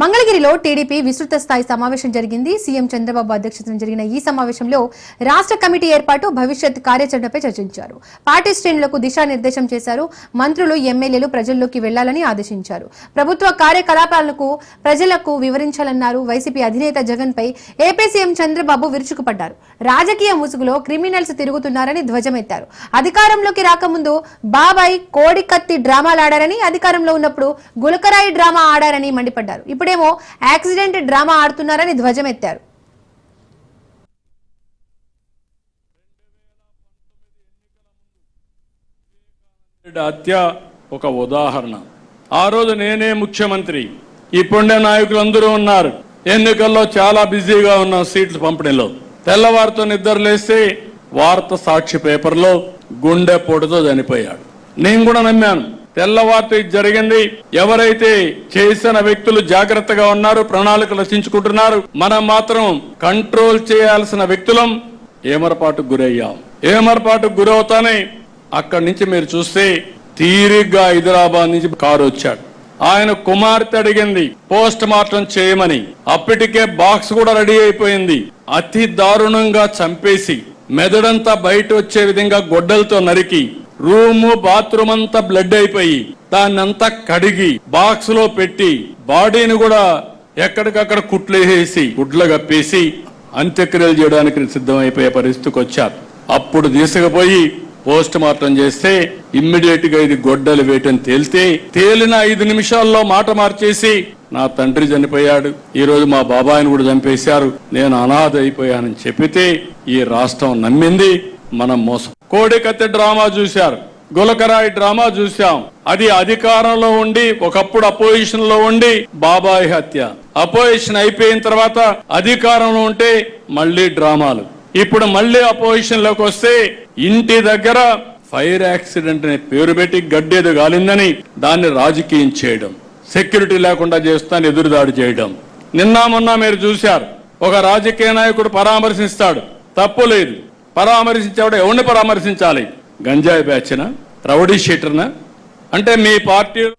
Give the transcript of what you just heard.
మంగళగిరిలో టీడీపీ విస్తృత స్థాయి సమావేశం జరిగింది. సీఎం చంద్రబాబు అధ్యక్షతన జరిగిన ఈ సమావేశంలో రాష్ట్ర కమిటీ ఏర్పాటు భవిష్యత్ కార్యాచరణపై చర్చించారు. పార్టీ శ్రేణులకు దిశానిర్దేశం చేశారు. మంత్రులు ఎమ్మెల్యేలు ప్రజల్లోకి వెళ్ళాలని ఆదేశించారు. ప్రభుత్వ కార్యకలాపాలకు ప్రజలకు వివరించాలన్నారు. వైసీపీ అధినేత జగన్ పై ఏపీ సీఎం చంద్రబాబు విరుచుకుపడ్డారు. రాజకీయ ముసుగులో క్రిమినల్స్ తిరుగుతున్నారని ధ్వజమెత్తారు. అధికారంలోకి రాకముందు బాబాయ్ కోడి కత్తి డ్రామాలాడారని అధికారంలో ఉన్నప్పుడు గులకరాయి డ్రామా ఆడారని మండిపడ్డారు. ఇప్పుడేమో యాక్సిడెంట్ డ్రామా ఆడుతున్నారని ధ్వజమెత్తారు. హత్య ఒక ఉదాహరణ. ఆ రోజు నేనే ముఖ్యమంత్రి. ఇప్పుండే నాయకులందరూ ఉన్నారు. ఎన్నికల్లో చాలా బిజీగా ఉన్నాం సీట్లు పంపిణీలో. తెల్లవారితో నిద్రలేసి వార్త సాక్షి పేపర్లో గుండె పొడితో చనిపోయాడు. నేను కూడా నమ్మాను. తెల్లవారితో ఇది జరిగింది. ఎవరైతే చేసిన వ్యక్తులు జాగ్రత్తగా ఉన్నారు ప్రణాళిక రచించుకుంటున్నారు మనం మాత్రం కంట్రోల్ చేయాల్సిన వ్యక్తులం ఏమరపాటుకు గురయ్యాం. ఏమరపాటుకు గురవుతానే అక్కడి నుంచి మీరు చూస్తే తీరిగ్గా హైదరాబాద్ నుంచి కారు వచ్చాడు. ఆయన కుమార్తె అడిగింది పోస్ట్ మార్టం చేయమని. అప్పటికే బాక్స్ కూడా రెడీ అయిపోయింది. అతి దారుణంగా చంపేసి మెదడంతా బయట వచ్చే విధంగా గొడ్డలతో నరికి రూము బాత్రూమ్ అంతా బ్లడ్ అయిపోయి దాన్నంతా కడిగి బాక్స్లో పెట్టి బాడీని కూడా ఎక్కడికక్కడ కుట్లేసేసి గుడ్లు కప్పేసి అంత్యక్రియలు చేయడానికి సిద్ధమైపోయే పరిస్థితికి వచ్చారు. అప్పుడు తీసుకుపోయి పోస్ట్ మార్టం చేస్తే ఇమ్మీడియట్గా ఇది గొడ్డలు వేయటం తేలితే తేలిన ఐదు నిమిషాల్లో మాట మార్చేసి నా తండ్రి చనిపోయాడు. ఈ రోజు మా బాబాయిని కూడా చంపేశారు. నేను అనాథ అయిపోయానని చెప్పితే ఈ రాష్ట్రం నమ్మింది. మనం మోసం. కోడికత్తె డ్రామా చూశారు. గులకరాయి డ్రామా చూశాం. అది అధికారంలో ఉండి ఒకప్పుడు అపోజిషన్లో ఉండి బాబాయ్ హత్య. అపోజిషన్ అయిపోయిన తర్వాత అధికారంలో ఉంటే మళ్ళీ డ్రామాలు. ఇప్పుడు మళ్ళీ అపోజిషన్లోకి వస్తే ఇంటి దగ్గర ఫైర్ యాక్సిడెంట్ అనే పేరు పెట్టి గడ్డేది గాలిందని దాన్ని రాజకీయం చేయడం. సెక్యూరిటీ లేకుండా చేస్తాను ఎదురుదాడి చేయడం. నిన్న మొన్న మీరు చూశారు. ఒక రాజకీయ నాయకుడు పరామర్శిస్తాడు. తప్పు లేదు. పరామర్శించేవాడు ఎవరిని పరామర్శించాలి? గంజాయి బ్యాచ్న? రౌడీ షీటర్నా? అంటే మీ పార్టీ